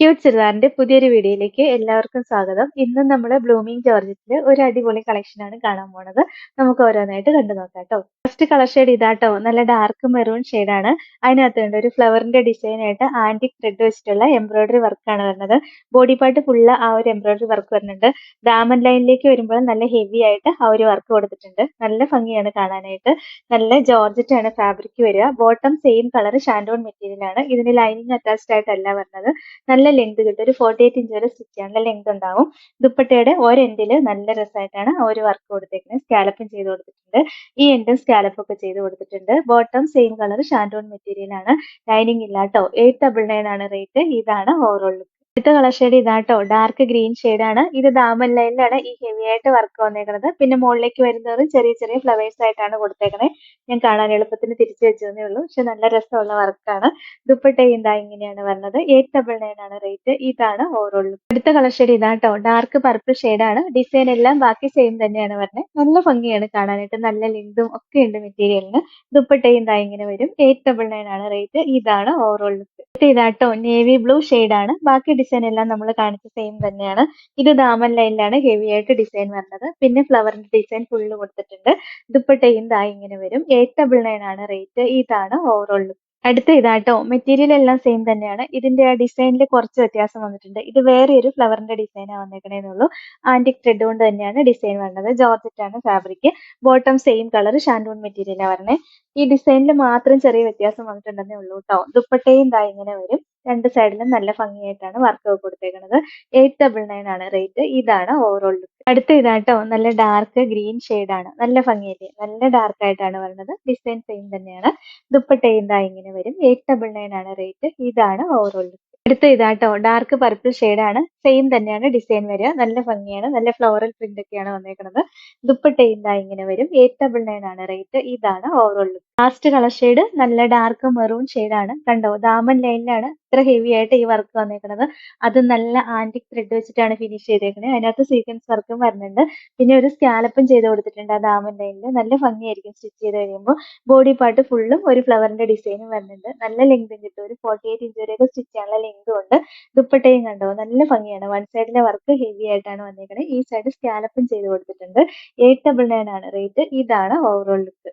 Cute ചുരിദാറിന്റെ പുതിയൊരു വീഡിയോയിലേക്ക് എല്ലാവർക്കും സ്വാഗതം. ഇന്ന് നമ്മൾ ബ്ലൂമിംഗ് ജോർജറ്റിൽ ഒരു അടിപൊളി കളക്ഷൻ ആണ് കാണാൻ പോണത്. നമുക്ക് ഓരോന്നായിട്ട് കണ്ടു നോക്കാം കേട്ടോ ഫസ്റ്റ് കളർ ഷെയ്ഡ് ഇതാട്ടോ. നല്ല ഡാർക്ക് മെറൂൺ ആണ്. അതിനകത്ത് ഉണ്ട് ഒരു ഫ്ലവറിന്റെ ഡിസൈൻ ആയിട്ട് ആന്റിക് ത്രെഡ് വെച്ചിട്ടുള്ള എംബ്രോയിഡറി വർക്കാണ് വരുന്നത്. ബോഡി പാർട്ട് ഫുള്ള് ആ ഒരു എംബ്രോയിഡറി വർക്ക് വരുന്നുണ്ട്. ഡാമൻ ലൈനിലേക്ക് വരുമ്പോൾ നല്ല ഹെവി ആയിട്ട് ആ ഒരു വർക്ക് കൊടുത്തിട്ടുണ്ട്. നല്ല ഭംഗിയാണ് കാണാനായിട്ട്. നല്ല ജോർജറ്റ് ആണ് ഫാബ്രിക് വരിക. Bottom same colour shantoon material ആണ്. ഇതിന് ലൈനിങ് അറ്റാച്ച്ഡ് ആയിട്ടല്ല വരുന്നത്. നല്ല ലെങ്ത് കിട്ടും. ഒരു ഫോർട്ടി എയ്റ്റ് ഇഞ്ച് വരെ സ്റ്റിച്ച് ചെയ്യാനുള്ള ലെങ്ത് ഉണ്ടാവും. ദുപ്പട്ടയുടെ എൻഡിൽ നല്ല രസമായിട്ടാണ് ആ ഒരു വർക്ക് കൊടുത്തേക്കുന്നത്. സ്കാലപ്പും ചെയ്ത് കൊടുത്തിട്ടുണ്ട്. ഈ എൻഡും സ്കാലപ്പ് ഒക്കെ ചെയ്ത് കൊടുത്തിട്ടുണ്ട്. Bottom same colour shantoon material ആണ്. ലൈനിങ് ഇല്ല കേട്ടോ എയ്റ്റ് ഡബിൾ നയൻ ആണ് റേറ്റ് ഇതാണ് ഓവറോൾ ലുക്ക് അടുത്ത കളർ ഷെയ്ഡ് ഇതാട്ടോ. ഡാർക്ക് ഗ്രീൻ ആണ്. ഇത് ദാമൻ ലൈനിലാണ് ഈ ഹെവി ആയിട്ട് വർക്ക് വന്നേക്കുന്നത് പിന്നെ മുകളിലേക്ക് വരുന്നത് ചെറിയ ചെറിയ ഫ്ലവേഴ്സ് ആയിട്ടാണ് കൊടുത്തേക്കണേ. ഞാൻ കാണാൻ എളുപ്പത്തിന് തിരിച്ചു വെച്ചതേ ഉള്ളൂ. പക്ഷെ നല്ല രസമുള്ള വർക്കാണ് ദുപ്പട്ടയും ഇതാ ഇങ്ങനെയാണ് വരുന്നത് എയ്റ്റ് ഡബിൾ നയൻ ആണ് റേറ്റ് ഇതാണ് ഓവറോൾ അടുത്ത കളർ ഷെയ്ഡ് ഇതാട്ടോ. ഡാർക്ക് പർപ്പിൾ ആണ്. ഡിസൈൻ എല്ലാം ബാക്കി സെയിം തന്നെയാണ് വരുന്നത് നല്ല ഭംഗിയാണ് കാണാനായിട്ട്. നല്ല ലിങ്കും ഒക്കെ ഉണ്ട് മെറ്റീരിയലിന് ദുപ്പട്ടയും ഇതാ ഇങ്ങനെ വരും. എയ്റ്റ് ഡബിൾ നയൻ ആണ് റേറ്റ് ഇതാണ് ഓവറോൾ ലുക്ക് ഇതാട്ടോ നേവി ബ്ലൂ ആണ്. ബാക്കി ഡിസൈൻ എല്ലാം നമ്മൾ കാണിച്ച സെയിം തന്നെയാണ്. ഇത് ദാമൻ ലൈനിലാണ് ഹെവി ആയിട്ട് ഡിസൈൻ വരുന്നത് പിന്നെ ഫ്ലവറിന്റെ ഡിസൈൻ ഫുള്ള് കൊടുത്തിട്ടുണ്ട്. ദുപ്പട്ടയും ദാ ഇങ്ങനെ വരും. എയ്റ്റ് ഡബിൾ നയൻ ആണ് റേറ്റ് ഇതാണ് ഓവറോൾ ലുക്ക് അടുത്ത ഇതാട്ടോ മെറ്റീരിയൽ എല്ലാം സെയിം തന്നെയാണ്. ഇതിന്റെ ആ ഡിസൈനിൽ കുറച്ച് വ്യത്യാസം വന്നിട്ടുണ്ട്. ഇത് വേറെ ഒരു ഫ്ലവറിന്റെ ഡിസൈനാണ് വന്നേക്കണേന്നുള്ളൂ ആന്റിക് ത്രെഡ് കൊണ്ട് തന്നെയാണ് ഡിസൈൻ വരുന്നത് ജോർജറ്റ് ആണ് fabric bottom same colour shantoon മെറ്റീരിയലാണ് വരണേ. ഈ ഡിസൈനിൽ മാത്രം ചെറിയ വ്യത്യാസം വന്നിട്ടുണ്ടെന്നേ ഉള്ളൂ കേട്ടോ ദുപ്പട്ടയും ദാ ഇങ്ങനെ വരും. രണ്ട് സൈഡിലും നല്ല ഭംഗിയായിട്ടാണ് വർക്ക് കൊടുത്തേക്കുന്നത് എയ്റ്റ് ഡബിൾ നയൻ ആണ് റേറ്റ് ഇതാണ് ഓവറോൾ അടുത്ത ഇതാട്ടോ നല്ല ഡാർക്ക് ഗ്രീൻ ആണ്. നല്ല ഭംഗിയല്ലേ? നല്ല ഡാർക്ക് ആയിട്ടാണ് വരുന്നത് ഡിസൈൻ സെയിം തന്നെയാണ്. ദുപ്പട്ട എന്താ ഇങ്ങനെ വരും? എയ്റ്റ് ഡബിൾ നയൻ ആണ് റേറ്റ് ഇതാണ് ഓവറോൾ അടുത്ത ഇതാട്ടോ ഡാർക്ക് പർപ്പിൾ ആണ്. സെയിം തന്നെയാണ് ഡിസൈൻ വരിക. നല്ല ഭംഗിയാണ്. നല്ല ഫ്ലോറൽ പ്രിന്റ് ഒക്കെയാണ് വന്നേക്കുന്നത് ദുപ്പട്ട എന്താ ഇങ്ങനെ വരും? എയ്റ്റ് ഡബിൾ നയൻ ആണ് റേറ്റ് ഇതാണ് ഓവറോൾ ലാസ്റ്റ് കളർ ഷെയ്ഡ് നല്ല ഡാർക്ക് മെറൂൺ ആണ്. കണ്ടോ? ദാമൻ ലൈനിലാണ് ഇത്ര ഹെവി ആയിട്ട് ഈ വർക്ക് വന്നേക്കുന്നത് അത് നല്ല ആന്റിക് ത്രെഡ് വെച്ചിട്ടാണ് ഫിനിഷ് ചെയ്തേക്കുന്നത് അതിനകത്ത് സീക്വൻസ് വർക്കും വരുന്നുണ്ട്. പിന്നെ ഒരു സ്കാലപ്പും ചെയ്ത് കൊടുത്തിട്ടുണ്ട് ആ ദാമൻ ലൈനിൽ നല്ല ഭംഗിയായിരിക്കും സ്റ്റിച്ച് ചെയ്ത് കഴിയുമ്പോൾ ബോഡി പാർട്ട് ഫുള്ളും ഒരു ഫ്ലവറിന്റെ ഡിസൈനും വരുന്നുണ്ട്. നല്ല ലെങ്തും കിട്ടും. ഒരു ഫോർട്ടി എയ്റ്റ് ഇഞ്ച് വരെയൊക്കെ സ്റ്റിച്ച് ചെയ്യാനുള്ള ലെങ്തും ഉണ്ട്. ദുപ്പട്ടയും കണ്ടോ? നല്ല ഭംഗിയാണ്. വൺ സൈഡിലെ വർക്ക് ഹെവി ആയിട്ടാണ് വന്നേക്കുന്നത് ഈ സൈഡ് സ്കാലപ്പും ചെയ്ത് കൊടുത്തിട്ടുണ്ട്. എയ്റ്റ് ഡബിൾ നയൻ ആണ്. റേറ്റ് ഇതാണ് ഓവറോൾ ലുക്ക്